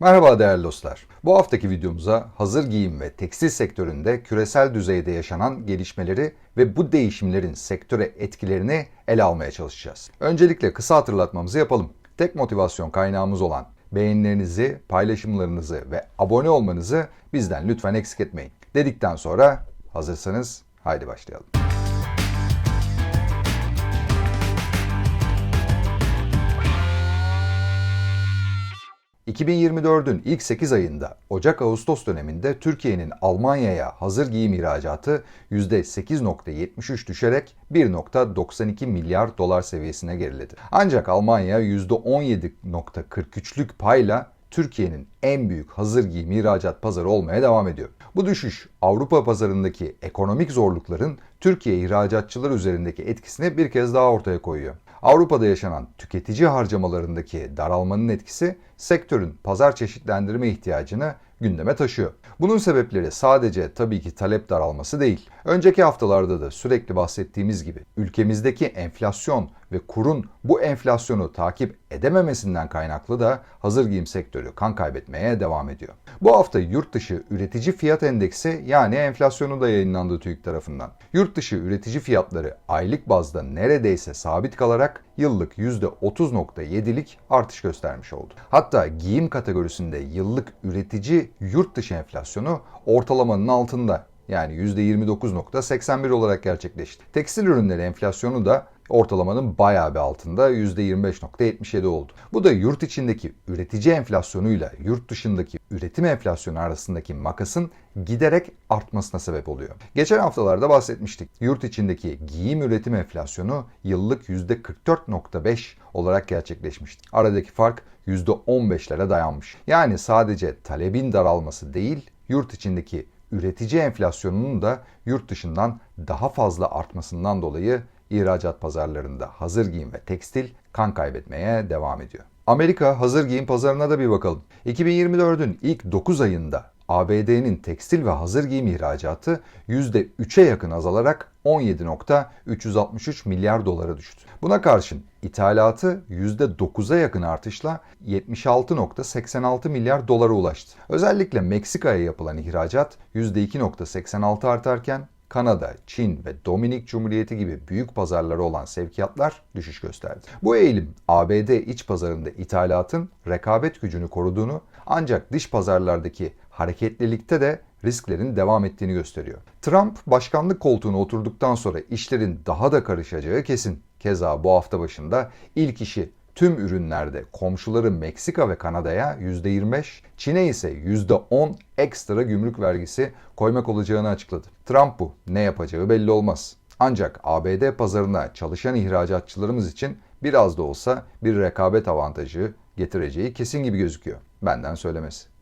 Merhaba değerli dostlar. Bu haftaki videomuza hazır giyim ve tekstil sektöründe küresel düzeyde yaşanan gelişmeleri ve bu değişimlerin sektöre etkilerini ele almaya çalışacağız. Öncelikle kısa hatırlatmamızı yapalım. Tek motivasyon kaynağımız olan beğenilerinizi, paylaşımlarınızı ve abone olmanızı bizden lütfen eksik etmeyin. Dedikten sonra hazırsanız haydi başlayalım. 2024'ün ilk 8 ayında Ocak-Ağustos döneminde Türkiye'nin Almanya'ya hazır giyim ihracatı %8.73 düşerek 1.92 milyar dolar seviyesine geriledi. Ancak Almanya %17.43'lük payla Türkiye'nin en büyük hazır giyim ihracat pazarı olmaya devam ediyor. Bu düşüş Avrupa pazarındaki ekonomik zorlukların Türkiye ihracatçılar üzerindeki etkisini bir kez daha ortaya koyuyor. Avrupa'da yaşanan tüketici harcamalarındaki daralmanın etkisi sektörün pazar çeşitlendirme ihtiyacını gündeme taşıyor. Bunun sebepleri sadece tabii ki talep daralması değil. Önceki haftalarda da sürekli bahsettiğimiz gibi ülkemizdeki enflasyon ve kurun bu enflasyonu takip edememesinden kaynaklı da hazır giyim sektörü kan kaybetmeye devam ediyor. Bu hafta yurt dışı üretici fiyat endeksi yani enflasyonu da yayınlandı TÜİK tarafından. Yurt dışı üretici fiyatları aylık bazda neredeyse sabit kalarak yıllık %30.7'lik artış göstermiş oldu. Hatta giyim kategorisinde yıllık üretici yurt dışı enflasyonu ortalamanın altında yani %29.81 olarak gerçekleşti. Tekstil ürünleri enflasyonu da ortalamanın bayağı bir altında %25.77 oldu. Bu da yurt içindeki üretici enflasyonuyla yurt dışındaki üretim enflasyonu arasındaki makasın giderek artmasına sebep oluyor. Geçen haftalarda bahsetmiştik. Yurt içindeki giyim üretim enflasyonu yıllık %44.5 olarak gerçekleşmişti. Aradaki fark %15'lere dayanmış. Yani sadece talebin daralması değil, yurt içindeki üretici enflasyonunun da yurt dışından daha fazla artmasından dolayı ihracat pazarlarında hazır giyim ve tekstil kan kaybetmeye devam ediyor. Amerika hazır giyim pazarına da bir bakalım. 2024'ün ilk 9 ayında ABD'nin tekstil ve hazır giyim ihracatı %3'e yakın azalarak 17.363 milyar dolara düştü. Buna karşın ithalatı %9'a yakın artışla 76.86 milyar dolara ulaştı. Özellikle Meksika'ya yapılan ihracat %2.86 artarken Kanada, Çin ve Dominik Cumhuriyeti gibi büyük pazarları olan sevkiyatlar düşüş gösterdi. Bu eğilim ABD iç pazarında ithalatın rekabet gücünü koruduğunu ancak dış pazarlardaki hareketlilikte de risklerin devam ettiğini gösteriyor. Trump başkanlık koltuğuna oturduktan sonra işlerin daha da karışacağı kesin. Keza bu hafta başında ilk işi tüm ürünlerde komşuları Meksika ve Kanada'ya %25, Çin'e ise %10 ekstra gümrük vergisi koymak olacağını açıkladı. Trump bu. Ne yapacağı belli olmaz. Ancak ABD pazarına çalışan ihracatçılarımız için biraz da olsa bir rekabet avantajı getireceği kesin gibi gözüküyor. Benden söylemesi.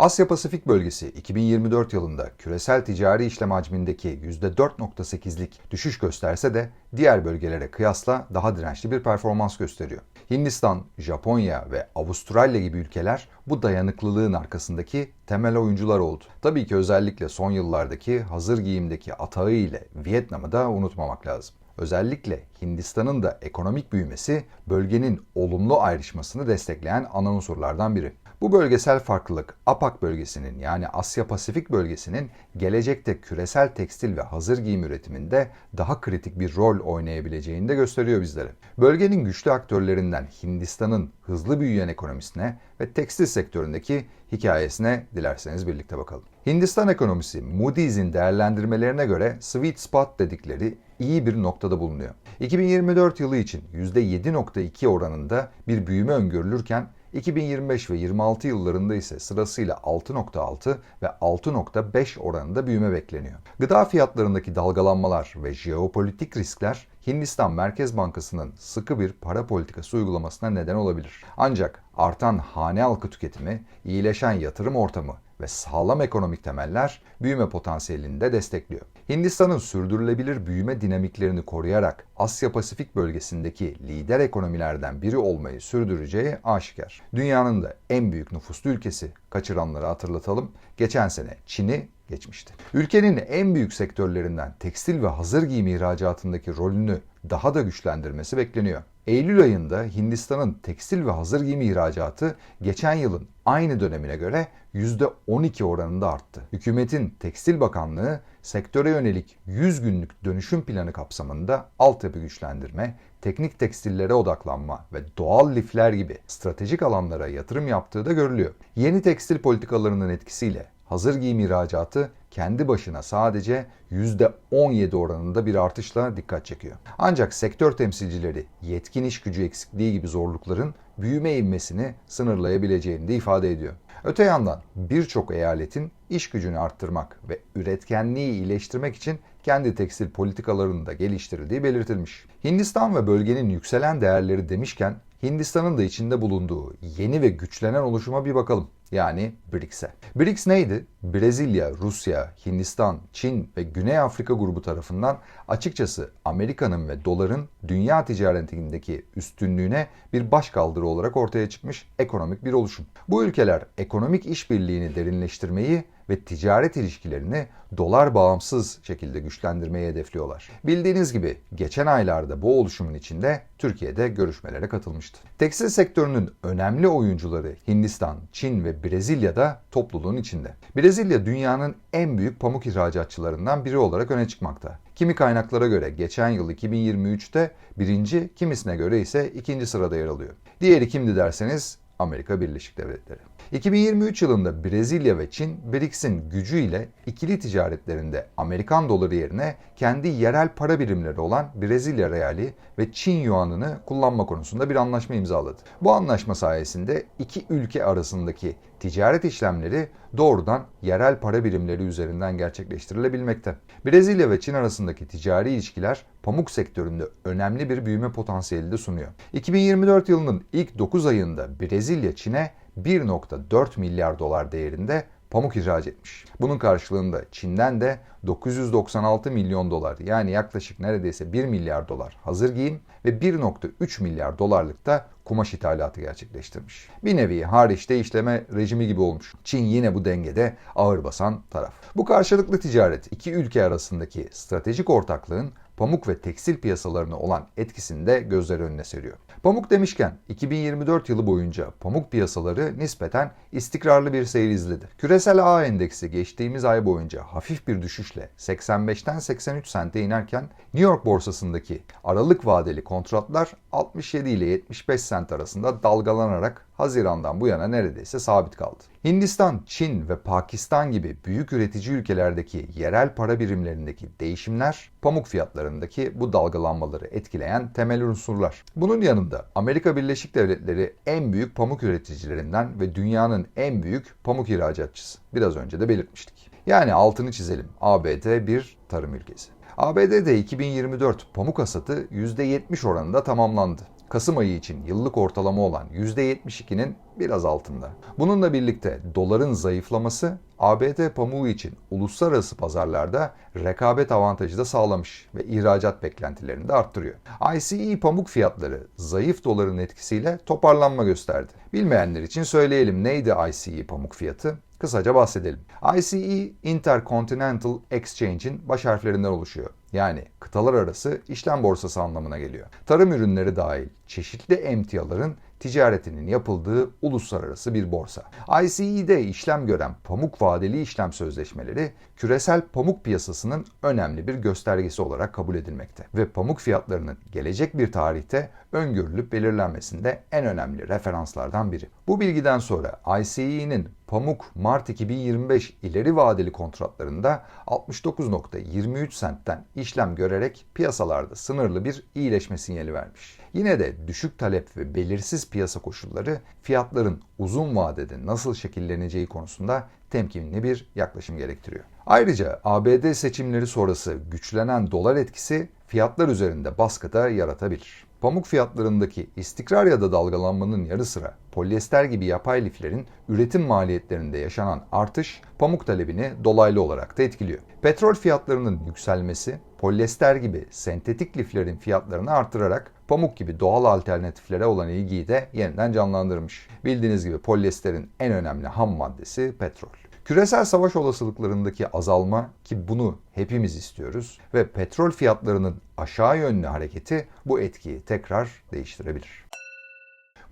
Asya Pasifik bölgesi 2024 yılında küresel ticari işlem hacmindeki %4.8'lik düşüş gösterse de diğer bölgelere kıyasla daha dirençli bir performans gösteriyor. Hindistan, Japonya ve Avustralya gibi ülkeler bu dayanıklılığın arkasındaki temel oyuncular oldu. Tabii ki özellikle son yıllardaki hazır giyimdeki atağı ile Vietnam'ı da unutmamak lazım. Özellikle Hindistan'ın da ekonomik büyümesi bölgenin olumlu ayrışmasını destekleyen ana unsurlardan biri. Bu bölgesel farklılık APAK bölgesinin yani Asya Pasifik bölgesinin gelecekte küresel tekstil ve hazır giyim üretiminde daha kritik bir rol oynayabileceğini de gösteriyor bizlere. Bölgenin güçlü aktörlerinden Hindistan'ın hızlı büyüyen ekonomisine ve tekstil sektöründeki hikayesine dilerseniz birlikte bakalım. Hindistan ekonomisi Moody's'in değerlendirmelerine göre sweet spot dedikleri iyi bir noktada bulunuyor. 2024 yılı için %7.2 oranında bir büyüme öngörülürken 2025 ve 26 yıllarında ise sırasıyla 6.6 ve 6.5 oranında büyüme bekleniyor. Gıda fiyatlarındaki dalgalanmalar ve jeopolitik riskler Hindistan Merkez Bankası'nın sıkı bir para politikası uygulamasına neden olabilir. Ancak artan hane halkı tüketimi, iyileşen yatırım ortamı ve sağlam ekonomik temeller büyüme potansiyelini de destekliyor. Hindistan'ın sürdürülebilir büyüme dinamiklerini koruyarak Asya Pasifik bölgesindeki lider ekonomilerden biri olmayı sürdüreceği aşikar. Dünyanın da en büyük nüfuslu ülkesi kaçıranları hatırlatalım. Geçen sene Çin'i geçmişti. Ülkenin en büyük sektörlerinden tekstil ve hazır giyim ihracatındaki rolünü daha da güçlendirmesi bekleniyor. Eylül ayında Hindistan'ın tekstil ve hazır giyim ihracatı geçen yılın aynı dönemine göre %12 oranında arttı. Hükümetin Tekstil Bakanlığı sektöre yönelik 100 günlük dönüşüm planı kapsamında altyapı güçlendirme, teknik tekstillere odaklanma ve doğal lifler gibi stratejik alanlara yatırım yaptığı da görülüyor. Yeni tekstil politikalarının etkisiyle hazır giyim ihracatı kendi başına sadece %17 oranında bir artışla dikkat çekiyor. Ancak sektör temsilcileri yetkin iş gücü eksikliği gibi zorlukların büyüme inmesini sınırlayabileceğini de ifade ediyor. Öte yandan birçok eyaletin iş gücünü arttırmak ve üretkenliği iyileştirmek için kendi tekstil politikalarını da geliştirildiği belirtilmiş. Hindistan ve bölgenin yükselen değerleri demişken Hindistan'ın da içinde bulunduğu yeni ve güçlenen oluşuma bir bakalım yani BRICS'e. BRICS neydi? Brezilya, Rusya, Hindistan, Çin ve Güney Afrika grubu tarafından açıkçası Amerika'nın ve doların dünya ticaretindeki üstünlüğüne bir başkaldırı olarak ortaya çıkmış ekonomik bir oluşum. Bu ülkeler ekonomik işbirliğini derinleştirmeyi ve ticaret ilişkilerini dolar bağımsız şekilde güçlendirmeyi hedefliyorlar. Bildiğiniz gibi geçen aylarda bu oluşumun içinde Türkiye'de görüşmelere katılmıştı. Tekstil sektörünün önemli oyuncuları Hindistan, Çin ve Brezilya'da topluluğun içinde. Brezilya dünyanın en büyük pamuk ihracatçılarından biri olarak öne çıkmakta. Kimi kaynaklara göre geçen yıl 2023'te birinci, kimisine göre ise ikinci sırada yer alıyor. Diğeri kimdi derseniz Amerika Birleşik Devletleri. 2023 yılında Brezilya ve Çin BRICS'in gücüyle ikili ticaretlerinde Amerikan doları yerine kendi yerel para birimleri olan Brezilya reali ve Çin yuanını kullanma konusunda bir anlaşma imzaladı. Bu anlaşma sayesinde iki ülke arasındaki ticaret işlemleri doğrudan yerel para birimleri üzerinden gerçekleştirilebilmekte. Brezilya ve Çin arasındaki ticari ilişkiler pamuk sektöründe önemli bir büyüme potansiyeli de sunuyor. 2024 yılının ilk 9 ayında Brezilya Çin'e 1.4 milyar dolar değerinde pamuk ihraç etmiş. Bunun karşılığında Çin'den de 996 milyon dolar yani yaklaşık neredeyse 1 milyar dolar hazır giyim ve 1.3 milyar dolarlık da kumaş ithalatı gerçekleştirmiş. Bir nevi hariçte işleme rejimi gibi olmuş. Çin yine bu dengede ağır basan taraf. Bu karşılıklı ticaret iki ülke arasındaki stratejik ortaklığın pamuk ve tekstil piyasalarına olan etkisini de gözler önüne seriyor. Pamuk demişken 2024 yılı boyunca pamuk piyasaları nispeten istikrarlı bir seyir izledi. Küresel A endeksi geçtiğimiz ay boyunca hafif bir düşüşle 85'ten 83 sente inerken New York borsasındaki aralık vadeli kontratlar 67 ile 75 sent arasında dalgalanarak Haziran'dan bu yana neredeyse sabit kaldı. Hindistan, Çin ve Pakistan gibi büyük üretici ülkelerdeki yerel para birimlerindeki değişimler pamuk fiyatlarındaki bu dalgalanmaları etkileyen temel unsurlar. Bunun yanında Amerika Birleşik Devletleri en büyük pamuk üreticilerinden ve dünyanın en büyük pamuk ihracatçısı. Biraz önce de belirtmiştik. Yani altını çizelim. ABD bir tarım ülkesi. ABD'de 2024 pamuk hasatı %70 oranında tamamlandı. Kasım ayı için yıllık ortalama olan %72'nin biraz altında. Bununla birlikte doların zayıflaması ABD pamuğu için uluslararası pazarlarda rekabet avantajı da sağlamış ve ihracat beklentilerini de arttırıyor. ICE pamuk fiyatları zayıf doların etkisiyle toparlanma gösterdi. Bilmeyenler için söyleyelim neydi ICE pamuk fiyatı? Kısaca bahsedelim. ICE Intercontinental Exchange'in baş harflerinden oluşuyor. Yani kıtalar arası işlem borsası anlamına geliyor. Tarım ürünleri dahil çeşitli emtiaların ticaretinin yapıldığı uluslararası bir borsa. ICE'de işlem gören pamuk vadeli işlem sözleşmeleri küresel pamuk piyasasının önemli bir göstergesi olarak kabul edilmekte ve pamuk fiyatlarının gelecek bir tarihte öngörülüp belirlenmesinde en önemli referanslardan biri. Bu bilgiden sonra ICE'nin pamuk Mart 2025 ileri vadeli kontratlarında 69.23 sentten işlem görerek piyasalarda sınırlı bir iyileşme sinyali vermiş. Yine de düşük talep ve belirsiz piyasa koşulları fiyatların uzun vadede nasıl şekilleneceği konusunda temkinli bir yaklaşım gerektiriyor. Ayrıca ABD seçimleri sonrası güçlenen dolar etkisi fiyatlar üzerinde baskı da yaratabilir. Pamuk fiyatlarındaki istikrar ya da dalgalanmanın yarı sıra polyester gibi yapay liflerin üretim maliyetlerinde yaşanan artış pamuk talebini dolaylı olarak da etkiliyor. Petrol fiyatlarının yükselmesi polyester gibi sentetik liflerin fiyatlarını artırarak pamuk gibi doğal alternatiflere olan ilgiyi de yeniden canlandırmış. Bildiğiniz gibi polyesterin en önemli ham maddesi petrol. Küresel savaş olasılıklarındaki azalma ki bunu hepimiz istiyoruz ve petrol fiyatlarının aşağı yönlü hareketi bu etkiyi tekrar değiştirebilir.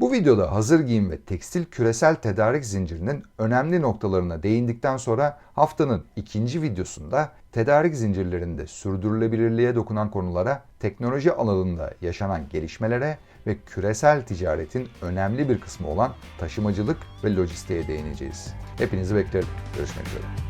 Bu videoda hazır giyim ve tekstil küresel tedarik zincirinin önemli noktalarına değindikten sonra haftanın ikinci videosunda tedarik zincirlerinde sürdürülebilirliğe dokunan konulara, teknoloji alanında yaşanan gelişmelere ve küresel ticaretin önemli bir kısmı olan taşımacılık ve lojistiğe değineceğiz. Hepinizi beklerim. Görüşmek üzere.